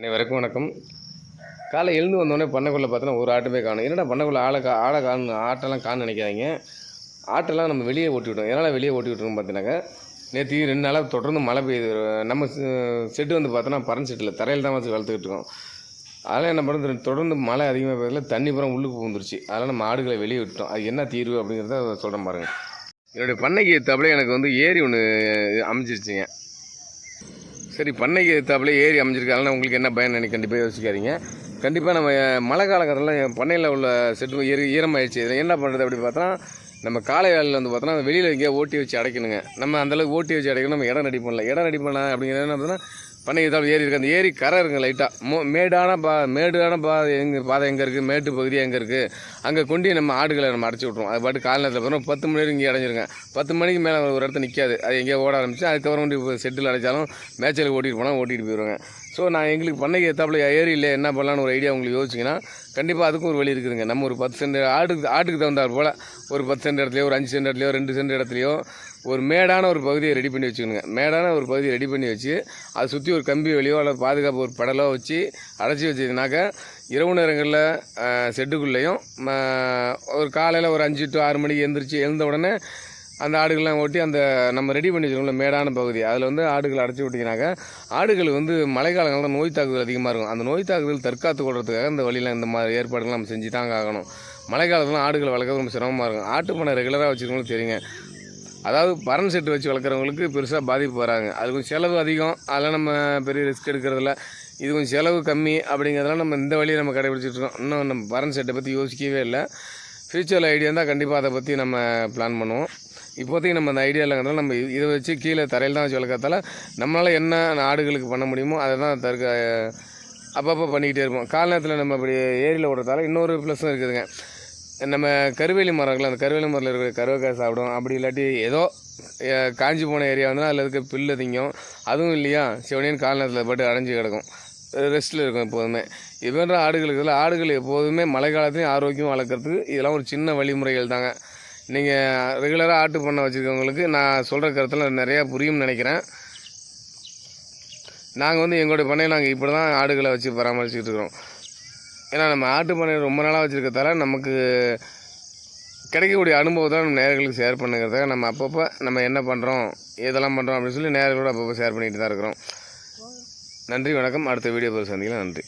அனைவருக்கும் வணக்கம். காலை எழுந்து வந்தோடனே பண்ணைக்குள்ளே பார்த்தோன்னா ஒரு ஆட்டு போய் காணும். என்னடா பண்ணக்குள்ளே ஆளை கா ஆளை காணும் ஆட்டெல்லாம் காணு நினைக்காதீங்க. ஆட்டெல்லாம் நம்ம வெளியே ஓட்டி விட்டோம். எதனால் வெளியே ஓட்டி விட்டுருவோம் பார்த்தீங்கன்னாக்கா நேற்று ரெண்டு நாளாக தொடர்ந்து மழை பெய்யுது. நம்ம செட்டு வந்து பார்த்தோன்னா பரன் செட்டில் தரையில் தான் வச்சு வளர்த்துக்கிட்டு இருக்கோம். அதெல்லாம் என்ன பண்ணுறது தொடர்ந்து மழை அதிகமாக பெய்யல தண்ணி பூரா உள்ளுக்கு பூந்துருச்சு. அதெல்லாம் நம்ம ஆடுகளை வெளியே விட்டோம் அது என்ன தீர்வு அப்படிங்கிறத சொல்கிறேன் பாருங்கள் என்னுடைய பண்ணைக்கு தப்பில் எனக்கு வந்து ஏரி ஒன்று அமைஞ்சிருச்சுங்க. சரி பண்ணைக்கு ஏற்றாப்புல ஏரி அமைஞ்சிருக்காங்க உங்களுக்கு என்ன பயன் எனக்கு கண்டிப்பாக யோசிக்காதீங்க. கண்டிப்பாக நம்ம மழை காலகட்டத்தில் என் பண்ணையில் உள்ள செட்டு ஈர ஈரமாயிடுச்சு. இதில் என்ன பண்ணுறது அப்படி பார்த்தோன்னா நம்ம காலை வேலையில் வந்து பார்த்தோன்னா வெளியில் எங்கேயோ ஓட்டி வச்சு அடைக்கணுங்க. நம்ம அந்தளவுக்கு ஓட்டி வச்சு அடைக்கணும் நம்ம இடம் ரெடி பண்ணல. இடம் ரெடி பண்ணலாம் அப்படிங்கிறது என்ன பார்த்தோன்னா பண்ணைக்கு ஏரி இருக்குது அந்த ஏரி கரை இருக்குது லைட்டாக மோ மேடான பா மேடான பா எங்கே பாதை எங்கே இருக்குது மேட்டு பகுதி எங்கே இருக்குது அங்கே கொண்டு நம்ம ஆடுகளை நம்ம அடைச்சி விட்ருவோம் அது பாட்டு காலை நேரத்தில் பார்த்தோன்னா பத்து மணி வரைக்கும் இங்கே அடைஞ்சிருங்க. பத்து மணிக்கு மேலே ஒரு இடத்துல நிற்காது அது எங்கேயோ ஓட ஆரம்பிச்சு அதுக்கப்புறம் கொண்டு செட்டில் அடைச்சாலும் மேய்ச்சலுக்கு ஓட்டிகிட்டு போனால் ஓட்டிகிட்டு போயிடுவாங்க ஸோ நான் எங்களுக்கு பண்ணைக்கு ஏற்றாப்புல ஏரியில் என்ன பண்ணலான்னு ஒரு ஐடியா உங்களுக்கு யோசிச்சிங்கன்னா கண்டிப்பாக அதுக்கும் ஒரு வழி இருக்குதுங்க. நம்ம ஒரு பத்து சென்ட் ஆட்டுக்கு ஆட்டுக்கு தகுந்தாற் போல் ஒரு பத்து சென்ட் இடத்துலையோ ஒரு அஞ்சு சென்ட் இடத்துலையோ ரெண்டு சென்ட் இடத்துலையோ ஒரு மேடான ஒரு பகுதியை ரெடி பண்ணி வச்சுக்கணுங்க. மேடான ஒரு பகுதியை ரெடி பண்ணி வச்சு அதை சுற்றி ஒரு கம்பி வெளியோ அல்லது பாதுகாப்பு ஒரு படலோ வச்சு அடைச்சி வச்சதுனாக்கா இரவு நேரங்களில் செட்டுக்குள்ளேயும் ஒரு காலையில் ஒரு அஞ்சு டு ஆறு மணிக்கு எழுந்திரிச்சு எழுந்த உடனே அந்த ஆடுகள்லாம் ஓட்டி அந்த நம்ம ரெடி பண்ணி வச்சுருக்கோம்ல மேடான பகுதி. அதில் வந்து ஆடுகளை அடைச்சி விட்டிங்கனாக்கா ஆடுகள் வந்து மழை காலங்களில் நோய் தாக்குதல் அதிகமாக இருக்கும். அந்த நோய் தாக்குதல் தற்காத்து கொள்றதுக்காக இந்த வழியில் இந்த மாதிரி ஏற்பாடுகள் நம்ம செஞ்சு தாங்க ஆகணும். மழை காலத்தில் ஆடுகள் வளர்க்கறது ரொம்ப சிரமமாக இருக்கும். ஆட்டு பண்ணை ரெகுலராக வச்சுருக்கவங்களுக்கு தெரியுங்க. அதாவது பரன் செட்டு வச்சு வளர்க்குறவங்களுக்கு பெருசாக பாதிப்பு வராங்க அது கொஞ்சம் செலவு அதிகம். அதெல்லாம் நம்ம பெரிய ரிஸ்க் எடுக்கிறதில்ல. இது கொஞ்சம் செலவு கம்மி அப்படிங்கிறதெல்லாம் நம்ம இந்த வழியை நம்ம கடைபிடிச்சிட்ருக்கோம் இன்னும் நம்ம பரன் செட்டை பற்றி யோசிக்கவே இல்லை. ஃப்யூச்சரில் ஐடியா இருந்தால் கண்டிப்பாக அதை பற்றி நம்ம பிளான் பண்ணுவோம். இப்போதைக்கு நம்ம அந்த ஐடியா இல்லைங்கிறதால நம்ம இதை வச்சு கீழே தரையில் தான் வச்சு வளர்க்கறதால நம்மளால் என்ன ஆடுகளுக்கு பண்ண முடியுமோ அதை தான் தற்க அப்பப்போ பண்ணிக்கிட்டே இருப்போம். கால நேரத்தில் நம்ம இப்படி ஏரியில் விடுறதால இன்னொரு ப்ளஸ்ஸும் இருக்குதுங்க. நம்ம கருவேலி மரங்கள் அந்த கருவேலி மரத்தில் இருக்கிற கருவேக்காய் சாப்பிடும் அப்படி இல்லாட்டி ஏதோ காஞ்சி போன ஏரியா வந்து அதில் இருக்க பில்லு திங்கும். அதுவும் இல்லையா? சிவனியன் கால நேரத்தில் போட்டு அடைஞ்சு கிடக்கும். ரெஸ்ட்டில் இருக்கும் எப்போதுமே. இது மாதிரி ஆடுகளுக்கு இதில் ஆடுகள் எப்போதுமே மழை காலத்துலையும் ஆரோக்கியம் வளர்க்குறதுக்கு இதெல்லாம் ஒரு சின்ன வழிமுறைகள் தாங்க நீங்கள் ரெகுலராக ஆட்டு பண்ண வச்சுருக்கவங்களுக்கு நான் சொல்கிற கருத்தில் நிறையா புரியும்னு நினைக்கிறேன். நாங்கள் வந்து எங்களுடைய பண்ணையை நாங்கள் இப்படி தான் ஆடுகளை வச்சு பராமரிச்சுக்கிட்டு இருக்கிறோம். ஏன்னா நம்ம ஆட்டு பண்ணை ரொம்ப நாளாக வச்சுருக்கதால நமக்கு கிடைக்கக்கூடிய அனுபவத்தை நம்ம நேர்களுக்கு ஷேர் பண்ணுங்கிறதுக்காக நம்ம அப்பப்போ நம்ம என்ன பண்ணுறோம் எதெல்லாம் பண்ணுறோம் அப்படின்னு சொல்லி நேர்களோடு அப்பப்போ ஷேர் பண்ணிகிட்டு தான் இருக்கிறோம். நன்றி வணக்கம். அடுத்த வீடியோ சந்திக்கலாம். நன்றி.